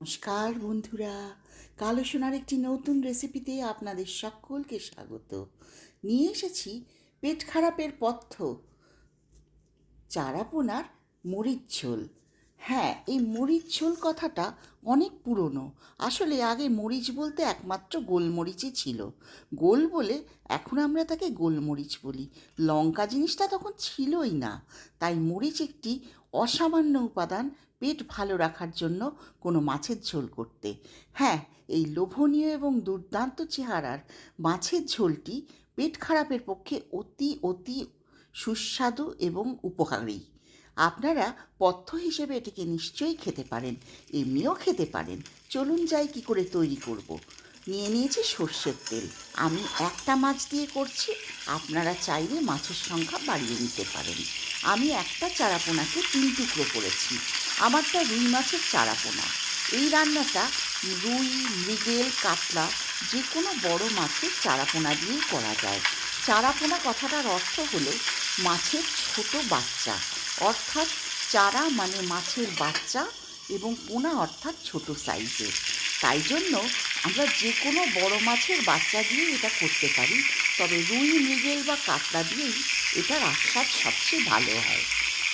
নমস্কার বন্ধুরা। কালো সোনার একটি নতুন রেসিপিতে আপনাদের সকলকে স্বাগত। নিয়ে এসেছি পেট খারাপের পথ্য, চারাপোনার মরিচ ঝোল। হ্যাঁ এই মরিচ ঝোল কথাটা অনেক পুরনো। আসলে আগে মরিচ বলতে একমাত্র গোলমরিচই ছিল। গোল বলে এখন আমরা তাকে গোলমরিচ বলি। লঙ্কা জিনিসটা তখন ছিলই না। তাই মরিচ একটি অসামান্য উপাদান পেট ভালো রাখার জন্য কোনো মাছের ঝোল করতে। হ্যাঁ এই লোভনীয় এবং দুর্দান্ত চেহারার মাছের ঝোলটি পেট খারাপের পক্ষে অতি অতি সুস্বাদু এবং উপকারী। আপনারা পথ্য হিসেবে এটিকে নিশ্চয়ই খেতে পারেন, এমনিও খেতে পারেন। চলুন যাই কি করে তৈরি করব। নিয়ে নিয়েছি সর্ষের তেল। আমি একটা মাছ দিয়ে করছি, আপনারা চাইলে মাছের সংখ্যা বাড়িয়ে নিতে পারেন। আমি একটা চারাপোনাকে তিন টুকরো করেছি। আমারটা রুই মাছের চারাপোনা। এই রান্নাটা রুই, মৃগেল, কাতলা যে কোনো বড় মাছের চারাপোনা দিয়েই করা যায়। চারাপোনা কথাটার অর্থ হলো মাছের ছোট বাচ্চা। অর্থাৎ চারা মানে মাছের বাচ্চা এবং পোনা অর্থাৎ ছোট সাইজের। তাই জন্য আমরা যে কোনো বড় মাছের বাচ্চা দিয়ে এটা করতে পারি, তবে রুই, মৃগেল বা কাতলা দিয়েই এটার আস্বাদ সবচেয়ে ভালো হয়।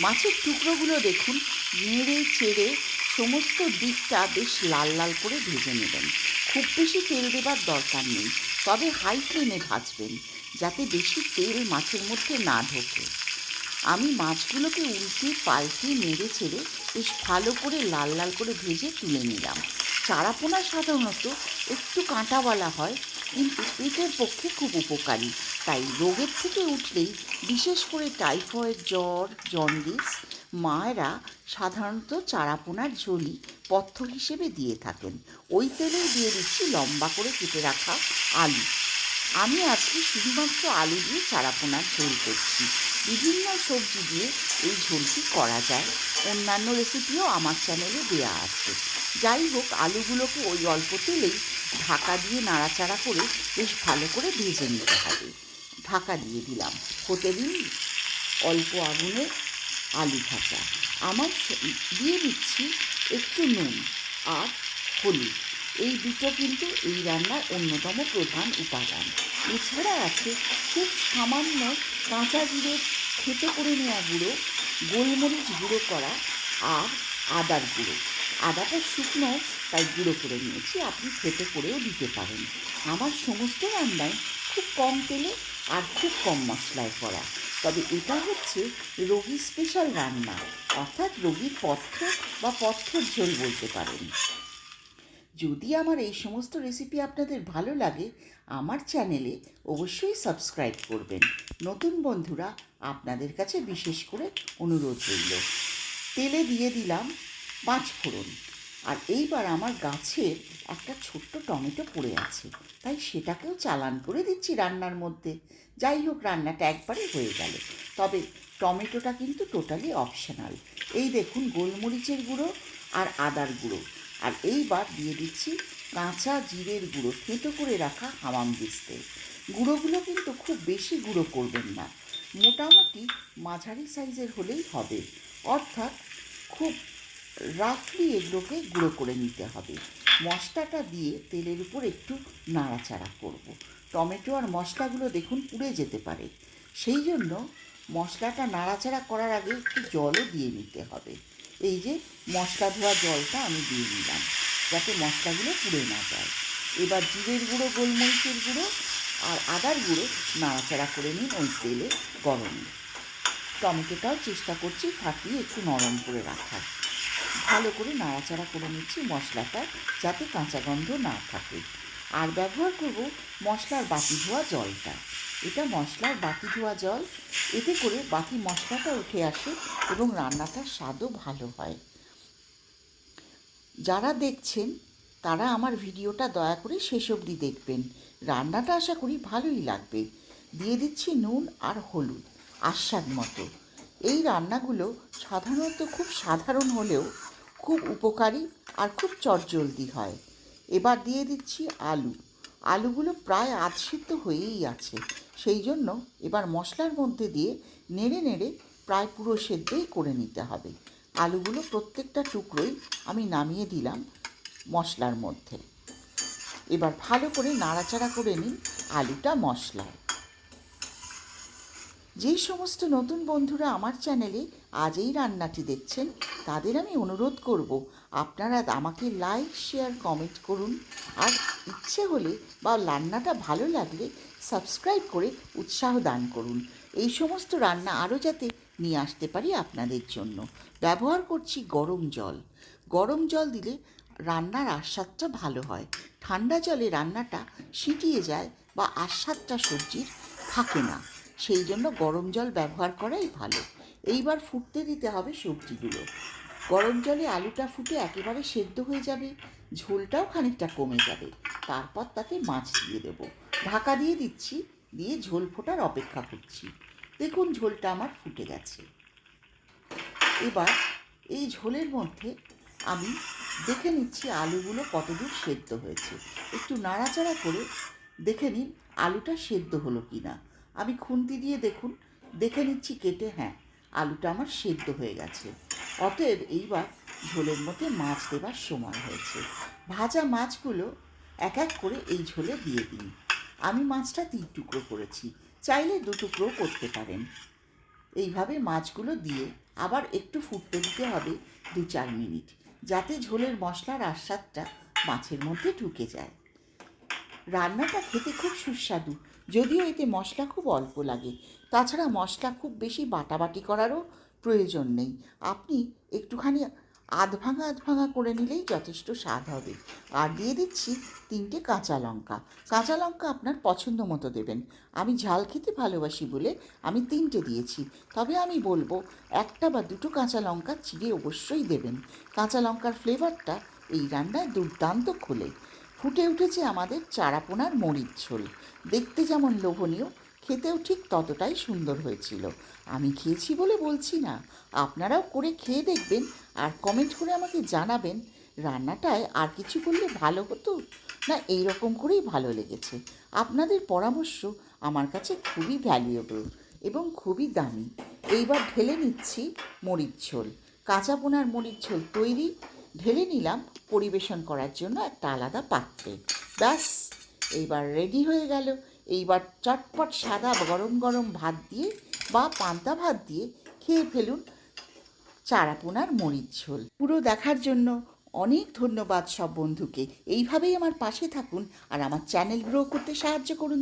মাছের টুকরোগুলো দেখুন, নেড়ে, চেড়ে সমস্ত দিকটা বেশ লাল লাল করে ভেজে নেবেন। খুব বেশি তেল দেবার দরকার নেই, তবে হাই ফ্লেমে ভাজবেন, যাতে বেশি তেল মাছের মধ্যে না ঢোকে। আমি মাছগুলোকে উল্টে, পাল্টে, নেড়ে ছেড়ে বেশ ভালো করে লাল লাল করে ভেজে তুলে নিলাম। চারাপোনা সাধারণত একটু কাঁটাওয়ালা হয়, কিন্তু পেটের পক্ষে খুব উপকারী। তাই রোগের থেকে উঠলেই বিশেষ করে টাইফয়েড, জ্বর, জন্ডিস মায়েরা সাধারণত চারাপোনার ঝোলই পথ্য হিসেবে দিয়ে থাকেন। ওই তেলেই দিয়ে দিচ্ছি লম্বা করে কেটে রাখা আলু। আমি আজকে শুধুমাত্র আলু দিয়ে চারাপোনার ঝোল করছি। বিভিন্ন সবজি দিয়ে এই ঝোলটি করা যায়। অন্যান্য রেসিপিও আমার চ্যানেলে দেওয়া আছে। যাই হোক আলুগুলোকে ওই অল্প তেলেই ঢাকা দিয়ে নাড়াচাড়া করে বেশ ভালো করে ভেজে নিতে হবে। ঢাকা দিয়ে দিলাম। হতে দিন অল্প আগুনে আলু ভাজা। আমার দিয়ে দিচ্ছি একটু নুন আর হলুদ। এই দুটো কিন্তু এই রান্নার অন্যতম প্রধান উপাদান। এছাড়া আছে খুব সামান্য কাঁচা জিরে খেতে করে নেওয়া গুঁড়ো, গোলমরিচ গুঁড়ো করা আর আদার গুঁড়ো। আদাটা শুকনো, তাই গুঁড়ো করে নিয়েছি। আপনি খেতে করেও দিতে পারেন। আমার সমস্ত রান্নায় খুব কম তেলে আর খুব কম মশলায় করা। তবে এটা হচ্ছে রোগী স্পেশাল রান্না। অর্থাৎ রোগীর পথ্য বা পথ্যর ঝোল বলতে পারেন। যদি আমার এই সমস্ত রেসিপি আপনাদের ভালো লাগে, আমার চ্যানেলে অবশ্যই সাবস্ক্রাইব করবেন। নতুন বন্ধুরা আপনাদের কাছে বিশেষ করে অনুরোধ রইল। তেলে দিয়ে দিলাম পাঁচ ফোড়ন। আর এইবার আমার গাছের একটা ছোট্ট টমেটো পড়ে আছে, তাই সেটাকেও চালান করে দিচ্ছি রান্নার মধ্যে। যাই হোক, রান্নাটা একবারে হয়ে গেল। তবে টমেটোটা কিন্তু টোটালি অপশনাল এই দেখুন, গোলমরিচের গুঁড়ো আর আদার গুঁড়ো। আর এইবার দিয়ে দিচ্ছি কাঁচা জিরের গুঁড়ো, থেঁতো করে রাখা হামাম দিস্তে। গুঁড়োগুলো কিন্তু খুব বেশি গুঁড়ো করবেন না। মোটামুটি মাঝারি সাইজের হলেই হবে। অর্থাৎ খুব রাফলি এগুলোকে গুঁড়ো করে নিতে হবে। মশলাটা দিয়ে তেলের উপর একটু নাড়াচাড়া করব। টমেটো আর মশলাগুলো দেখুন পুড়ে যেতে পারে। সেই জন্য মশলাটা নাড়াচাড়া করার আগে একটু জলও দিয়ে নিতে হবে। এই যে মশলা ধোয়া জলটা আমি দিয়ে নিলাম, যাতে মশলাগুলো পুড়ে না যায়। এবার জিরের গুঁড়ো, গোলমরিচের গুঁড়ো আর আদার গুঁড়ো নাড়াচাড়া করে নিন ওই তেলে গরমে। টমেটোটাও চেষ্টা করছি ফাটিয়ে একটু নরম করে রাখার। ভালো করে নাড়াচাড়া করে নিচ্ছি মশলাটা যাতে কাঁচা গন্ধ না থাকে। আর ব্যবহার করব মশলার বাটি ধোয়া জলটা। এটা মশলার বাটি ধোয়া জল, এতে করে বাকি মশলাটা উঠে আসে এবং রান্নাটার স্বাদও ভালো হয়। যারা দেখছেন, তারা আমার ভিডিওটা দয়া করে শেষ অবধি দেখবেন। রান্নাটা আশা করি ভালোই লাগবে। দিয়ে দিচ্ছি নুন আর হলুদ, আস্বাদ মতো। এই রান্নাগুলো সাধারণত খুব সাধারণ হলেও খুব উপকারী আর খুব চটজলদি হয়। এবার দিয়ে দিচ্ছি আলু। আলুগুলো প্রায় আধ সিদ্ধ হয়েই আছে। সেই জন্য এবার মশলার মধ্যে দিয়ে নেড়ে নেড়ে প্রায় পুরো সেদ্ধই করে নিতে হবে। আলুগুলো প্রত্যেকটা টুকরোই আমি নামিয়ে দিলাম মশলার মধ্যে। এবার ভালো করে নাড়াচাড়া করে নিন আলুটা মশলায়। যেই সমস্ত নতুন বন্ধুরা আমার চ্যানেলে আজ এই রান্নাটি দেখছেন, তাদের আমি অনুরোধ করব আপনারা আমাকে লাইক, শেয়ার, কমেন্ট করুন। আর ইচ্ছে হলে বা রান্নাটা ভালো লাগলে সাবস্ক্রাইব করে উৎসাহ দান করুন। এই সমস্ত রান্না আরও যাতে নিয়ে আসতে পারি আপনাদের জন্য। ব্যবহার করছি গরম জল। গরম জল দিলে রান্নার আস্বাদটা ভালো হয়। ঠান্ডা জলে রান্নাটা সিটিয়ে যায় বা আস্বাদটা সবজির থাকে না। সেই জন্য গরম জল ব্যবহার করাই ভালো। এইবার ফুটতে দিতে হবে সবজিগুলো। গরম জলে আলুটা ফুটে একেবারে সেদ্ধ হয়ে যাবে। ঝোলটাও খানিকটা কমে যাবে। তারপর তাতে মাছ দিয়ে দেব। ঢাকা দিয়ে দিচ্ছি, দিয়ে ঝোল ফোটার অপেক্ষা করছি। দেখুন ঝোলটা আমার ফুটে গেছে। এবার এই ঝোলের মধ্যে আমি দেখে নিচ্ছি আলুগুলো কতদূর সেদ্ধ হয়েছে। একটু নাড়াচাড়া করে দেখে নিন আলুটা সেদ্ধ হলো কি না আমি খুন্তি দিয়ে দেখুন, দেখে নিচ্ছি কেটে হ্যাঁ আলুটা আমার সেদ্ধ হয়ে গেছে। অতএব এইবার ঝোলের মধ্যে মাছ দেবার সময় হয়েছে। ভাজা মাছগুলো এক এক করে এই ঝোলে দিয়ে দিন। আমি মাছটা তিন টুকরো করেছি, চাইলে দু টুকরো করতে পারেন। এইভাবে মাছগুলো দিয়ে আবার একটু ফুটতে দিতে হবে দু চার মিনিট, যাতে ঝোলের মশলার আস্বাদটা মাছের মধ্যে ঢুকে যায়। রান্নাটা খেতে খুব সুস্বাদু যদিও এতে মশলা খুব অল্প লাগে। তাছাড়া মশলা খুব বেশি বাটাবাটি করারও প্রয়োজন নেই। আপনি একটুখানি আধ ভাঙা আধ ভাঙা করে নিলেই যথেষ্ট স্বাদ হবে। আর দিয়ে দিচ্ছি তিনটে কাঁচা লঙ্কা। কাঁচা লঙ্কা আপনার পছন্দ মতো দেবেন। আমি ঝাল খেতে ভালোবাসি বলে আমি তিনটে দিয়েছি। তবে আমি বলব, একটা বা দুটো কাঁচা লঙ্কা চিড়ে অবশ্যই দেবেন। কাঁচা লঙ্কার ফ্লেভারটা এই রান্নায় দুর্দান্ত খোলে। ফুটে উঠেছে আমাদের চারাপোনার মরিচ ঝোল। দেখতে যেমন লোভনীয়, খেতেও ঠিক ততটাই সুন্দর হয়েছিল। আমি খেয়েছি বলে বলছি না। আপনারাও করে খেয়ে দেখবেন আর কমেন্ট করে আমাকে জানাবেন, রান্নাটায় আর কিছু করলে ভালো হতো না এই রকম করেই ভালো লেগেছে। আপনাদের পরামর্শ আমার কাছে খুবই ভ্যালুয়েবল এবং খুবই দামি। এইবার ঢেলে নিচ্ছি মরিচ ঝোল। কাঁচা পোনার মরিচ ঝোল তৈরি ঢেলে নিলাম পরিবেশন করার জন্য একটা আলাদা পাত্রে। ব্যাস, এইবার রেডি হয়ে গেল। এইবার চটপট সাদা গরম গরম ভাত দিয়ে বা পান্তা ভাত দিয়ে খেয়ে ফেলুন চারাপোনার মরিচ ঝোল। পুরো দেখার জন্য অনেক ধন্যবাদ সব বন্ধুকে। এইভাবেই আমার পাশে থাকুন আর আমার চ্যানেল গ্রো করতে সাহায্য করুন।